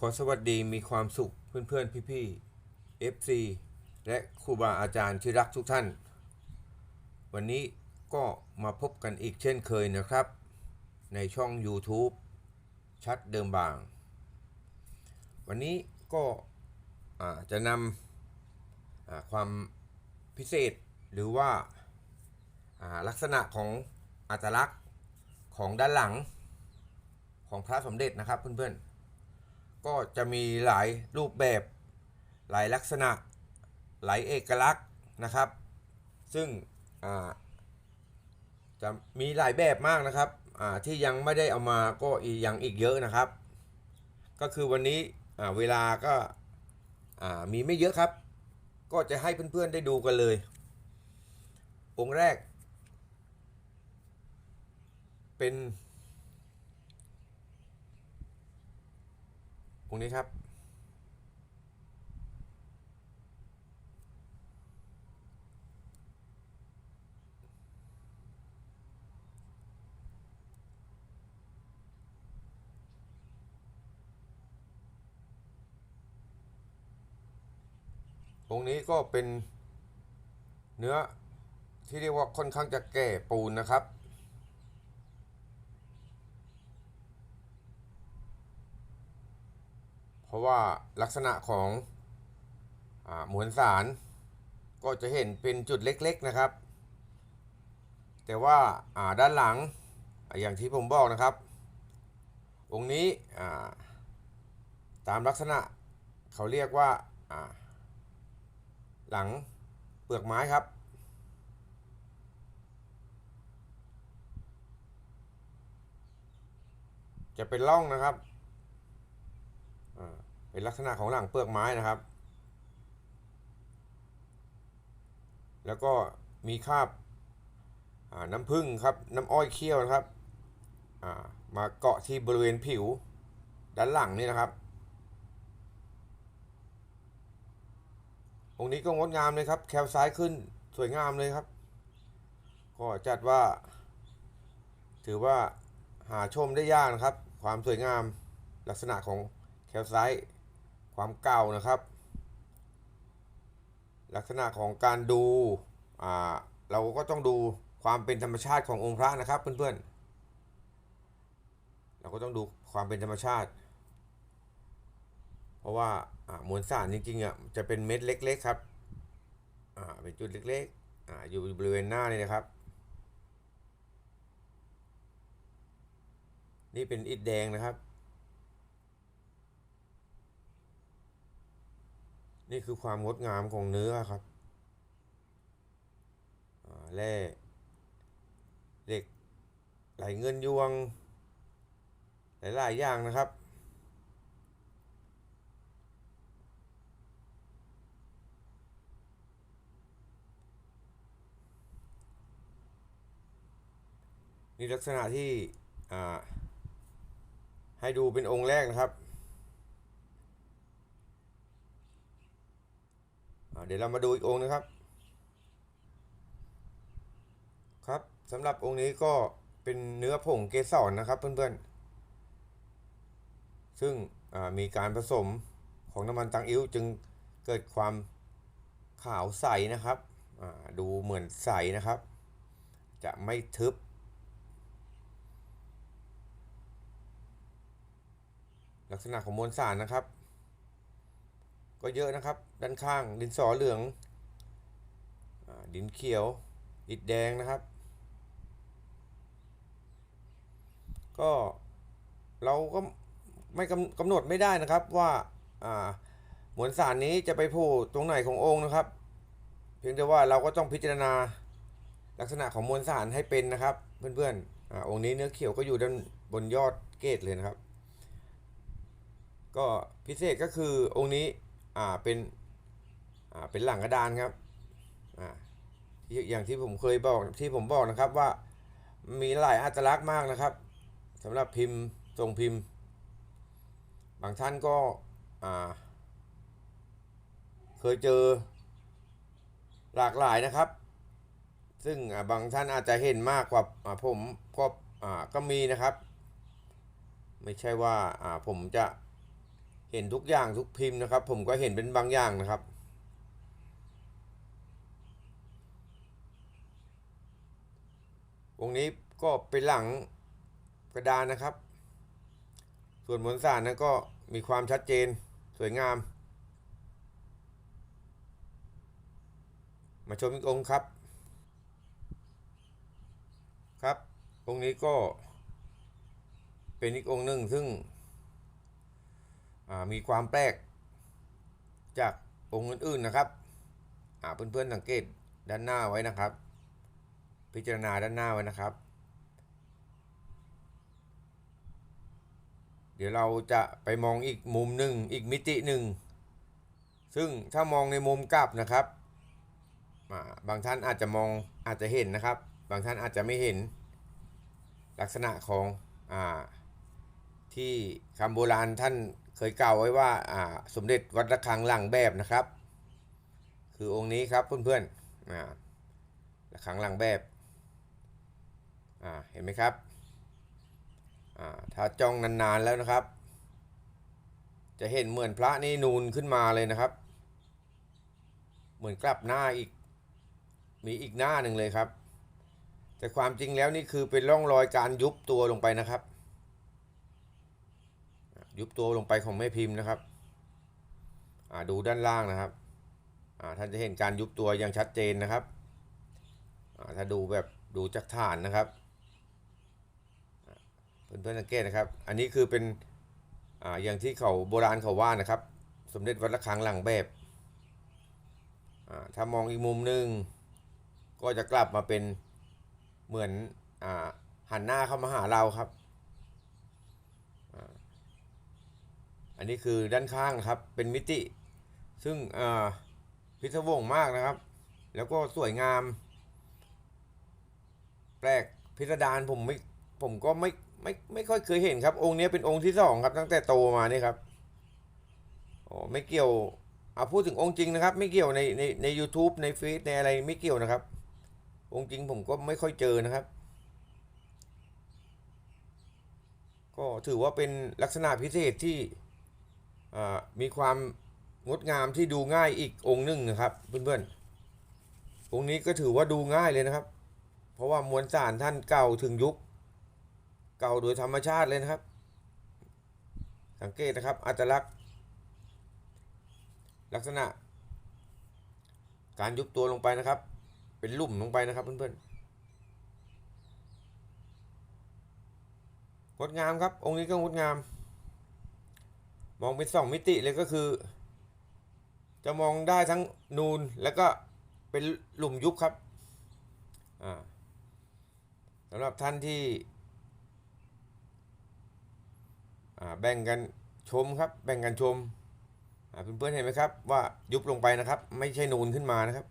ขอสวัสดีมีความสุขเพื่อนๆ พี่ๆ FC และครูบาอาจารย์ที่รักทุกท่าน วันนี้ก็มาพบกันอีกเช่นเคยนะครับ ในช่อง YouTube ชัดเดิมบาง วันนี้ก็จะนำความพิเศษหรือว่าลักษณะของอัตลักษณ์ของด้านหลังของพระสมเด็จนะครับเพื่อนๆ ก็จะมีหลายรูปแบบ หลายลักษณะ หลายเอกลักษณ์นะครับ ซึ่งจะมีหลายแบบมากนะครับที่ยังไม่ได้เอามาก็อีกยังอีกเยอะนะครับ ก็คือวันนี้เวลาก็มีไม่เยอะครับ ก็จะให้เพื่อนๆได้ดูกันเลย องค์แรก เป็น องค์นี้ครับองค์นี้ก็เป็นเนื้อที่เรียกว่าค่อนข้างจะแก่ปูนนะครับ เพราะว่าลักษณะของอมวลสารก็จะเห็นเป็นจุดเล็กๆนะครับ แต่ว่าาด้านหลังอย่างที่ผมบอกนะครับ องค์นี้าตามลักษณะเขาเรียกว่าาหลังเปลือกไม้ครับจะเป็นร่องนะครับ เป็นลักษณะของหลังเปลือกไม้นะครับ แล้วก็มีคราบาน้ำผึ้งครับ น้ำอ้อยเคี่ยวนะครับามาเกาะที่บริเวณผิวด้านหลังนี่นะครับ องค์นี้ก็งดงามเลยครับ แคลซ้ายขึ้นสวยงามเลยครับ ก็จัดว่า ถือว่าหาชมได้ยากนะครับ ความสวยงามลักษณะของ แคลไซต์ความเก่านะครับ ลักษณะของการดูอ่าเราก็ต้องดูความเป็นธรรมชาติขององค์พระนะครับเพื่อนๆ เราก็ต้องดูความเป็นธรรมชาติ เพราะว่าอ่ามวลสารจริงๆอะจะเป็นเม็ดเล็ก ๆ ครับอ่าเป็นจุดเล็กๆอ่าอยู่บริเวณหน้านี่นะครับ นี่เป็นอิฐแดงนะครับ นี่คือความงดงามของเนื้อครับแร่เหล็กไหลเงินยวง หลายๆอย่างนะครับ นี่ลักษณะที่อ่าให้ดูเป็นองค์แรกนะครับอ่า เดี๋ยวเรามาดูอีกองค์นะครับ ครับสำหรับองค์นี้ก็เป็นเนื้อผงเกสรนะครับเพื่อนๆ ซึ่งมีการผสมของน้ำมันตังอิ้วจึงเกิดความขาวใสนะครับดูเหมือนใสนะครับ จะไม่ทึบลักษณะของมวลสารนะครับ ก็เยอะนะครับ ด้านข้างดินสอเหลืองอดินเขียว อิฐแดงนะครับ ก็เราก็ไม่กำหนดไม่ได้นะครับว่ามวลสารนี้จะไปโผล่ตรงไหนขององค์นะครับ เพียงแต่ว่าเราก็ต้องพิจารณาลักษณะของมวลสารให้เป็นนะครับ เพื่อนๆอองค์นี้เนื้อเขียวก็อยู่ด้านบนยอดเกตเลยนะครับ ก็พิเศษก็คือองค์นี้ อ่าเป็นอ่าเป็นหลังกระดานครับอ่าอย่างที่ผมเคยบอกที่ผมบอกนะครับว่ามีหลายอัตลักษณ์มากนะครับสำหรับพิมพ์ทรงพิมพ์ บางท่านก็อ่าเคยเจอหลากหลายนะครับ ซึ่งอ่าบางท่านอาจจะเห็นมากกว่าอ่าผมก็อ่าก็มีนะครับ ไม่ใช่ว่าอ่าผมจะ เห็นทุกอย่างทุกพิมพ์นะครับ ผมก็เห็นเป็นบางอย่างนะครับองนี้ก็เป็นหลังกระดานนะครับ ส่วนมวลสารนั้นก็มีความชัดเจนสวยงาม มาชมอีกองค์ครับ ครับองค์นี้ก็เป็นอีกองค์หนึ่งซึ่ง มีความแปลกจากองค์อื่นๆนะครับเพื่อนๆสังเกตด้านหน้าไว้นะครับ พิจารณาด้านหน้าไว้นะครับ เดี๋ยวเราจะไปมองอีกมุมหนึ่งอีกมิติหนึ่งซึ่งถ้ามองในมุมกลับนะครับ บางท่านอาจจะมองอาจจะเห็นนะครับ บางท่านอาจจะไม่เห็นลักษณะของอที่คำโบราณท่าน เคยกล่าวไว้ว่าอ่าสมเด็จวัดระฆังหลังแบบนะครับ คือองค์นี้ครับเพื่อนๆอ่าระฆังหลังแบบอ่าเห็นไหมครับอ่าถ้าจ้องนานๆแล้วนะครับ จะเห็นเหมือนพระนี่นูนขึ้นมาเลยนะครับ เหมือนกลับหน้าอีกมีอีกหน้าหนึ่งเลยครับ แต่ความจริงแล้วนี่คือเป็นร่องรอยการยุบตัวลงไปนะครับ ยุบตัวลงไปของแม่พิมพ์นะครับดูด้านล่างนะครับท่านจะเห็นการยุบตัวอย่างชัดเจนนะครับถ้าดูแบบดูจากฐานนะครับเพื่อนๆสังเกตนะครับ อันนี้คือเป็นออย่างที่เขาโบราณเขาว่านะครับ สมเด็จวัดระฆังหลังแบบถ้ามองอีกมุมหนึ่งก็จะกลับมาเป็นเหมือนอหันหน้าเข้ามาหาเราครับอ่า อันนี้คือด้านข้างนะครับเป็นมิติ ซึ่งพิศวงมากนะครับ แล้วก็สวยงาม แปลกพิสดารผมไม่ผมก็ไม่ไม่ไม่ค่อยเคยเห็นครับ องค์นี้เป็นองค์ที่สองครับ ตั้งแต่โตมานี่ครับโอ้ไม่เกี่ยวเอาพูดถึงองค์จริงนะครับ ไม่เกี่ยวในในใน u t u b e ในเฟซในอะไรไม่เกี่ยวนะครับ องค์จริงผมก็ไม่ค่อยเจอนะครับ ก็ถือว่าเป็นลักษณะพิเศษที่ มีความงดงามที่ดูง่ายอีกองค์หนึ่งนะครับเพื่อนๆองค์นี้ก็ถือว่าดูง่ายเลยนะครับ เพราะว่ามวลสารท่านเก่าถึงยุค เก่าโดยธรรมชาติเลยนะครับ สังเกตนะครับอัตลักษณ์ ลักษณะ การยุบตัวลงไปนะครับ เป็นลุ่มลงไปนะครับเพื่อนๆงดงามครับ องค์นี้ก็งดงาม มองเป็นสองมิติเลยก็คือ จะมองได้ทั้งนูนแล้วก็เป็นหลุมยุบครับสำหรับท่านที่แบ่งกันชมครับ แบ่งกันชมเพื่อนๆเห็นไหมครับ ว่ายุบลงไปนะครับ ไม่ใช่นูนขึ้นมานะครับ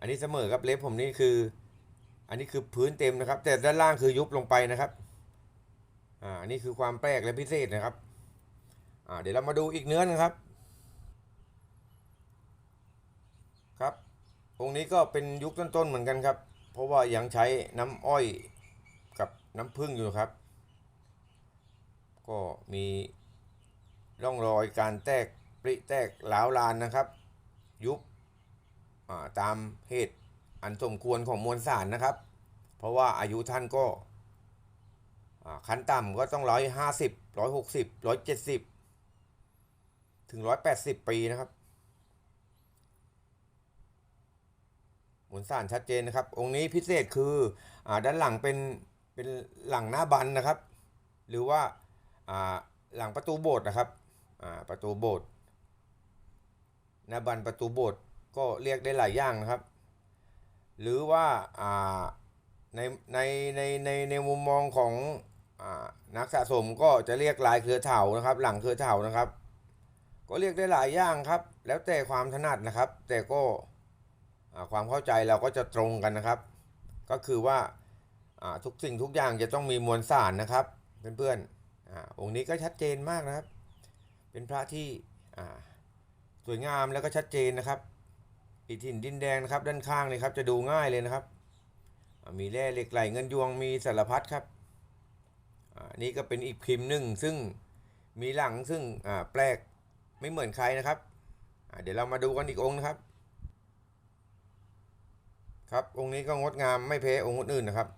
อันนี้เสมอครับเล็บผมนี่คือ อันนี้คือพื้นเต็มนะครับ แต่ด้านล่างคือยุบลงไปนะครับอ่าอันนี้คือความแปลกและพิเศษนะครับ เดี๋ยวเรามาดูอีกเนื้อนะครับ ครับ องค์นี้ก็เป็นยุคต้นๆเหมือนกันครับ เพราะว่ายังใช้น้ำอ้อยกับน้ำผึ้งอยู่ครับ ก็มีร่องรอยการแตกปริแตกหลาวลานนะครับ ยุบตามเหตุอันสมควรของมวลสารนะครับ เพราะว่าอายุท่านก็ขั้นต่ำก็ต้องร้อยห้าสิบร้อยหกสิบร้อยเจ็ดสิบ ถึงร้อยแปดสิบปีนะครับ หมวลสารชัดเจนนะครับ องค์นี้พิเศษคืออาด้านหลังเป็นเป็นหลังหน้าบันนะครับ หรือว่าอ่าหลังประตูโบสถ์นะครับอ่าประตูโบสถ์หน้าบันประตูโบสถ์ก็เรียกได้หลายอย่างนะครับ หรือว่าอ่าในในในในในมุมมองของอนักสะสมก็จะเรียกลายเครือเถานะครับ หลังเครือเถานะครับ ก็เรียกได้หลายอย่างครับ แล้วแต่ความถนัดนะครับ แต่ก็ความเข้าใจเราก็จะตรงกันนะครับ ก็คือว่าทุกสิ่งทุกอย่างจะต้องมีมวลสารนะครับ เพื่อนๆอองค์นี้ก็ชัดเจนมากนะครับ เป็นพระที่สวยงามแล้วก็ชัดเจนนะครับอิฐหินดินแดงนะครับ ด้านข้างเลยครับ จะดูง่ายเลยนะครับ มีแร่เหล็กไหลเงินยวงมีสารพัดครับนี่ก็เป็นอีกพิมพ์หนึ่งซึ่งมีหลังซึ่งแปลก ไม่เหมือนใครนะครับ เดี๋ยวเรามาดูกันอีกองค์นะครับ ครับองค์นี้ก็งดงามไม่แพ้องค์อื่นนะครับ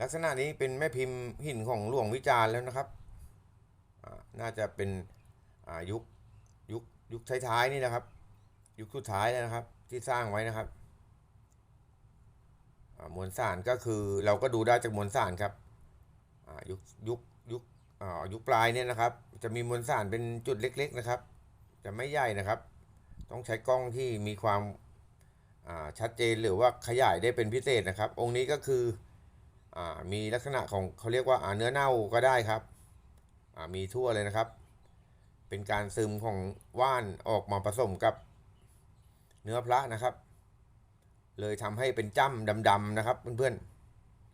ลักษณะนี้เป็นแม่พิมพ์หินของหลวงวิจารณ์แล้วนะครับ น่าจะเป็นยุคยุคยุคท้ายๆนี่นะครับ ยุคสุดท้ายแล้วนะครับ ที่สร้างไว้นะครับมวลสารก็คือเราก็ดูได้จากมวลสารครับยุคยุคยุค อายุปลายเนี่ยนะครับ จะมีมวลสารเป็นจุดเล็ก ๆนะครับ จะไม่ใหญ่นะครับ ต้องใช้กล้องที่มีความชัดเจนหรือว่าขยายได้เป็นพิเศษนะครับ องค์นี้ก็คืออมีลักษณะของเขาเรียกว่าเนื้อเน่าก็ได้ครับมีทั่วเลยนะครับ เป็นการซึมของว่านออกมาผสมกับเนื้อพระนะครับ เลยทำให้เป็นจ้ำดำๆนะครับเพื่อน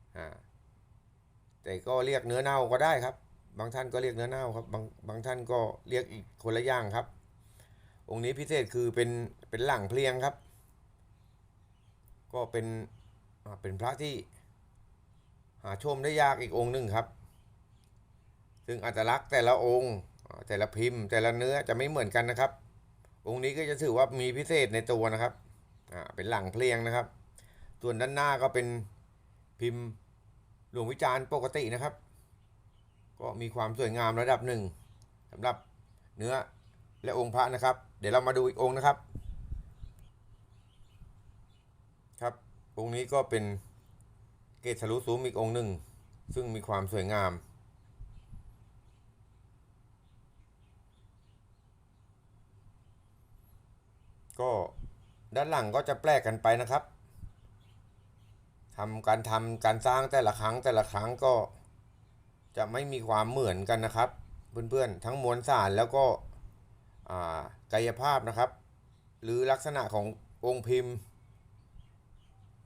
ๆแต่ก็เรียกเนื้อเน่าก็ได้ครับ บางท่านก็เรียกเนื้อเน่าครับบางบางท่านก็เรียกอีกคนละอย่างครับ องค์นี้พิเศษคือเป็นเป็นหลังเพลียงครับ ก็เป็นเป็นพระที่หาชมได้ยากอีกองค์หนึ่งครับ ซึ่งอัตลักษณ์แต่ละองค์แต่ละพิมพ์ แต่ละเนื้อจะไม่เหมือนกันนะครับ องค์นี้ก็จะถือว่ามีพิเศษในตัวนะครับอ่าเป็นหลังเพลียงนะครับ ส่วนด้านหน้าก็เป็นพิมพ์หลวงวิจารณ์ปกตินะครับ ก็มีความสวยงามระดับหนึ่งสำหรับเนื้อและองค์พระนะครับ เดี๋ยวเรามาดูอีกองค์นะครับ ครับองค์นี้ก็เป็นเกศทะลุซูมอีกองค์หนึ่ง ซึ่งมีความสวยงามก็ด้านหลังก็จะแปลกกันไปนะครับทำการทำการสร้างแต่ละครั้งแต่ละครั้งก็ จะไม่มีความเหมือนกันนะครับ เพื่อนๆทั้งมวลสารแล้วก็กายภาพนะครับ หรือลักษณะขององค์พิมพ์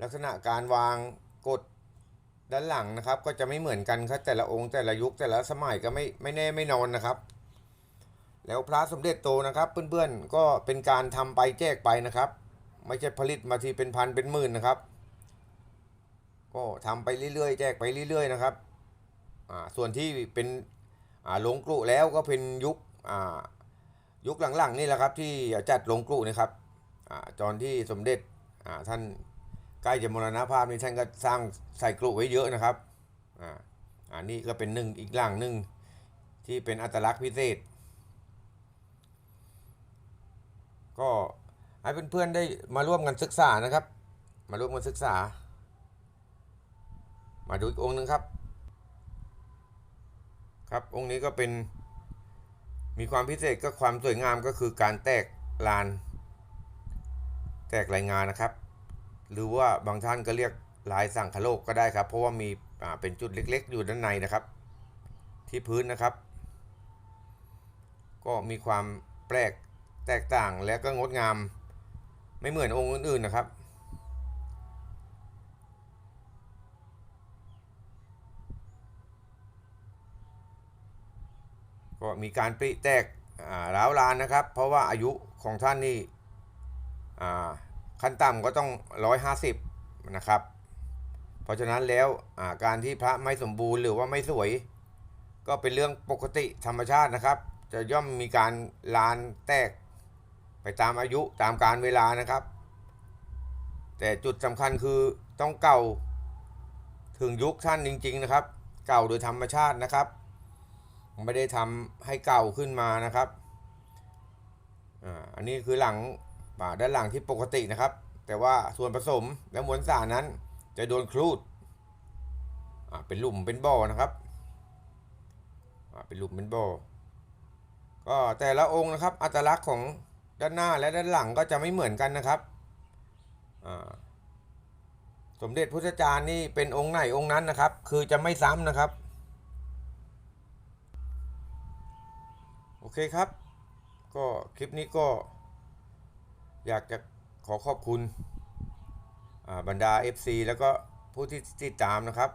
ลักษณะการวางกดด้านหลังนะครับ ก็จะไม่เหมือนกันครับแต่ละองค์แต่ละยุคแต่ละสมัยก็ไม่ไม่แน่ไม่นอนนะครับ แล้วพระสมเด็จโตนะครับ เพื่อนๆก็เป็นการทำไปแจกไปนะครับ ไม่ใช่ผลิตมาทีเป็นพันเป็นหมื่นนะครับ ก็ทำไปเรื่อยๆ แจกไปเรื่อย ๆ นะครับ ส่วนที่เป็นอ่าลงกลุแล้วก็เป็นยุคยุคหลังๆนี่แหละครับที่จัดหลงกลุนะครับอตอนที่สมเด็จท่านใกล้จะมรณภาพนี่ท่านก็สร้างใส่กลุไว้เยอะนะครับอันนี้ก็เป็นหนึ่งอีกหลังหนึ่งที่เป็นอัตลักษณ์พิเศษ ก็ให้เพื่อนๆได้มาร่วมกันศึกษานะครับ มาร่วมกันศึกษา มาดูอีกองค์หนึ่งครับ ครับองค์นี้ก็เป็นมีความพิเศษก็ความสวยงามก็คือการแตกลาน แตกรายงานนะครับ หรือว่าบางท่านก็เรียกลายสั่งคโลกก็ได้ครับ เพราะว่ามีเป็นจุดเล็ก ๆ อยู่ด้านในนะครับ ที่พื้นนะครับ ก็มีความแปลกแตกต่างและก็งดงาม ไม่เหมือนองค์อื่นๆนะครับ ก็มีการปริแตกร้าวรานนะครับ เพราะว่าอายุของท่านนี่ขั้นต่ำก็ต้องร้อยห้าสิบนะครับ เพราะฉะนั้นแล้วการที่พระไม่สมบูรณ์หรือว่าไม่สวย ก็เป็นเรื่องปกติธรรมชาตินะครับ จะย่อมมีการลานแตกไปตามอายุตามการเวลานะครับ แต่จุดสำคัญคือต้องเก่าถึงยุคท่านจริง ๆนะครับ เก่าโดยธรรมชาตินะครับ ไม่ได้ทำให้เก่าขึ้นมานะครับอ่าอันนี้คือหลังป่าด้านหลังที่ปกตินะครับ แต่ว่าส่วนผสมและมวลสารนั้น จะโดนครูดอ่าเป็นหลุมเป็นบ่อนะครับอ่าเป็นหลุมเป็นบ่อก็แต่ละองค์นะครับอัตลักษณ์ของด้านหน้าและด้านหลังก็จะไม่เหมือนกันนะครับอ่าสมเด็จพุทธจารย์นี่เป็นองค์ไหนองค์นั้นนะครับ คือจะไม่ซ้ำนะครับ โอ เคครับ ก็คลิปนี้ก็อยากจะขอขอบคุณบรรดา FC แล้วก็ผู้ที่ติดตามนะครับ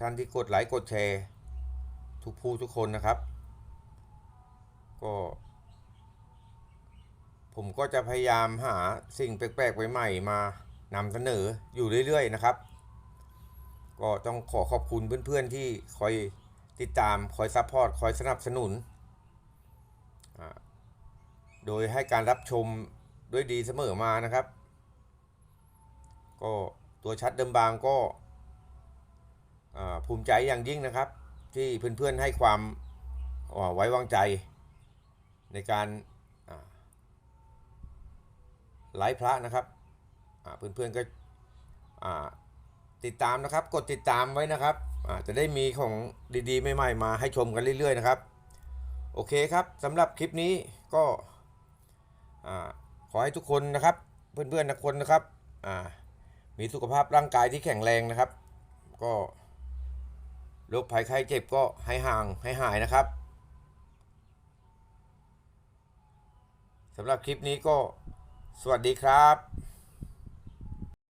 ท่านที่กดไลค์กดแชร์ ทุกผู้ทุกคนนะครับ ก็ ผมก็จะพยายามหาสิ่งแปลกๆใหม่ๆมานำเสนออยู่เรื่อยๆนะครับ ก็ต้องขอขอบคุณเพื่อนๆที่คอยติดตามคอยซัพพอร์ตคอยสนับสนุน โดยให้การรับชมด้วยดีเสมอมานะครับ ก็ตัวชัดเดิมบางก็ภูมิใจอย่างยิ่งนะครับ ที่เพื่อนๆให้ความาไว้วางใจ ในการไลฟ์พระนะครับอ่าเพื่อนๆก็ติดตามนะครับ กดติดตามไว้นะครับจะได้มีของดีๆใหม่ๆมาให้ชมกันเรื่อยๆนะครับ โอเคครับสำหรับคลิปนี้ก็ขอให้ทุกคนนะครับ เพื่อนๆทุกคนนะครับมีสุขภาพร่างกายที่แข็งแรงนะครับ ก็โรคภัยไข้เจ็บก็ให้ห่างให้หายนะครับสำหรับคลิปนี้ก็สวัสดีครับ